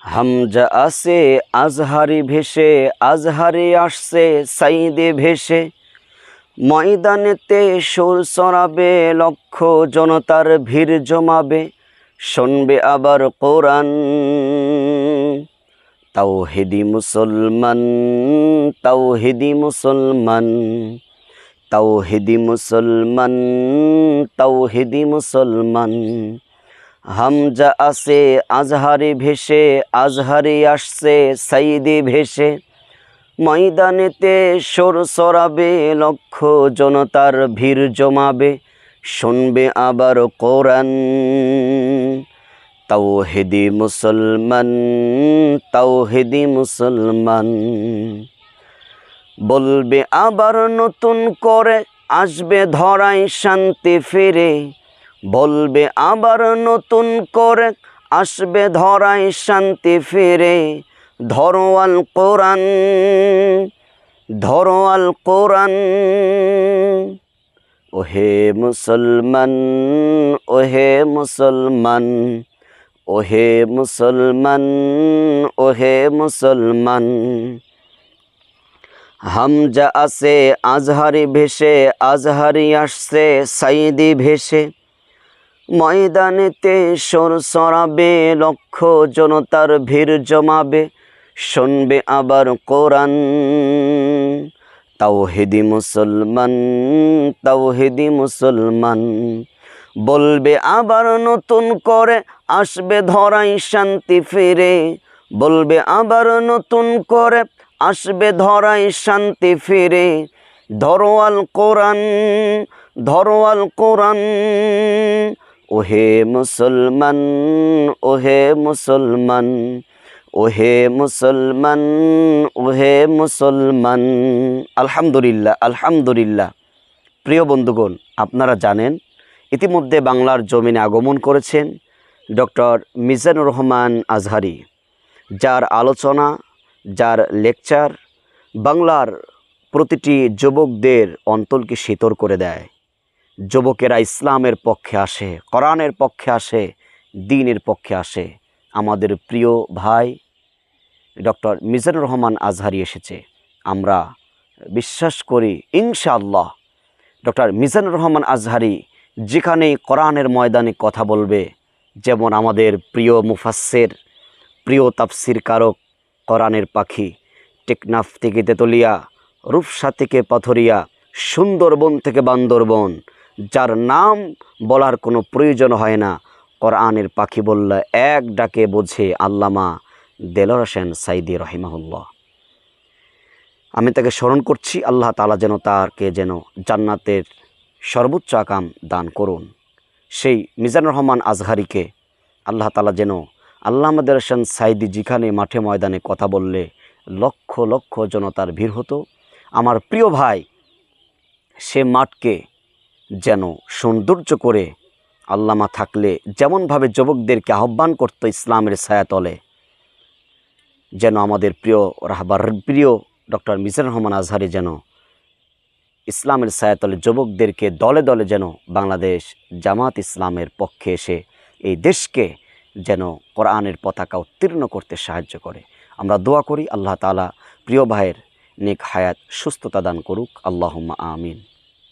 হামজা আসে, আজহারি ভেসে, আজহারি আসছে সাইদে ভেসে। ময়দানেতে সুর সরাবে লক্ষ জনতার ভিড় জমাবে। শুনবে আবার কোরআন। তাওহিদি মুসলমান তাওহিদি মুসলমান তাওহিদি মুসলমান তাওহিদি মুসলমান। হামজা আসে আজহারি ভেসে, আজহারি আসছে, সাইদি ভেসে। ময়দানেতে সোর সরাবে, লক্ষ জনতার ভিড় জমাবে, শুনবে আবার কোরআন। তাওহিদি মুসলমান তাওহিদি মুসলমান। বলবে আবার নতুন করে, আসবে ধরাই শান্তি ফিরে। বলবে আবার নতুন করে, আসবে ধরাই শান্তি ফিরে। ধরোয়াল কোরআন ধরোয়াল কোরআন। ওহে মুসলমান ওহে মুসলমান ওহে মুসলমান ওহে মুসলমান। হামজা আসে আজহারি ভেসে, আজহারি আসছে, সাইদি ভেসে। ময়দানেতে সর সরাবে, লক্ষ জনতার ভিড় জমাবে। শুনবে আবার কোরআন। তাওহিদি মুসলমান তাওহিদি মুসলমান। বলবে আবার নতুন করে আসবে ধরাই শান্তি ফিরে। বলবে আবার নতুন করে আসবে ধরাই শান্তি ফিরে। ধরোয়াল কোরআন ধরোয়াল কোরআন। ওহে মুসলমান ওহে মুসলমান ওহে মুসলমান ওহে মুসলমান। আলহামদুলিল্লাহ আলহামদুলিল্লাহ। প্রিয় বন্ধুগণ, আপনারা জানেন, ইতিমধ্যে বাংলার জমিনে আগমন করেছেন ডক্টর মিজানুর রহমান আজহারি, যার আলোচনা, যার লেকচার বাংলার প্রতিটি যুবকদের অন্তলকে শীতল করে দেয়। যুবকেরা ইসলামের পক্ষে আসে, কোরআনের পক্ষে আসে, দিনের পক্ষে আসে। আমাদের প্রিয় ভাই ডক্টর মিজানুর রহমান আজহারি এসেছে। আমরা বিশ্বাস করি, ইনশাআল্লাহ, ডক্টর মিজানুর রহমান আজহারি যেখানেই কোরআনের ময়দানে কথা বলবে, যেমন আমাদের প্রিয় মুফাসের প্রিয় তাফসির কারক, কোরআনের পাখি, টেকনাফ থেকে তেতলিয়া, রূপসা থেকে পাথরিয়া, সুন্দরবন থেকে বান্দরবন যার নাম বলার কোনো প্রয়োজন হয় না। কোরআনের পাখি বললে, এক ডাকে বোঝে আল্লামা দেলর হোসেন সাইদি রহিমাহুল্লাহ। আমি তাকে স্মরণ করছি, আল্লাহ তালা যেন তাকে যেন জান্নাতের সর্বোচ্চ আকাম দান করুন। সেই মিজানুর রহমান আজহারিকে আল্লাহ তালা যেন আল্লাহ আমাদের হোসেন সাইদি যেখানে মাঠে ময়দানে কথা বললে লক্ষ লক্ষ জনতার ভিড় হতো। আমার প্রিয় ভাই, সে মাঠকে যেন সৌন্দর্য করে আল্লামা থাকলে যেমনভাবে যুবকদেরকে আহ্বান করতো ইসলামের ছায়াতলে, যেন আমাদের প্রিয় রাহবার প্রিয় ডক্টর মিজানুর রহমান আজহারি যেন ইসলামের ছায়াতলে যুবকদেরকে দলে দলে যেন বাংলাদেশ জামাত ইসলামের পক্ষে এসে এই দেশকে যেন কোরআনের পতাকা উত্তীর্ণ করতে সাহায্য করে। আমরা দোয়া করি, আল্লাহ তালা প্রিয় ভাইয়ের নেক হায়াত, সুস্থতা দান করুক। আল্লাহুম্মা আমিন।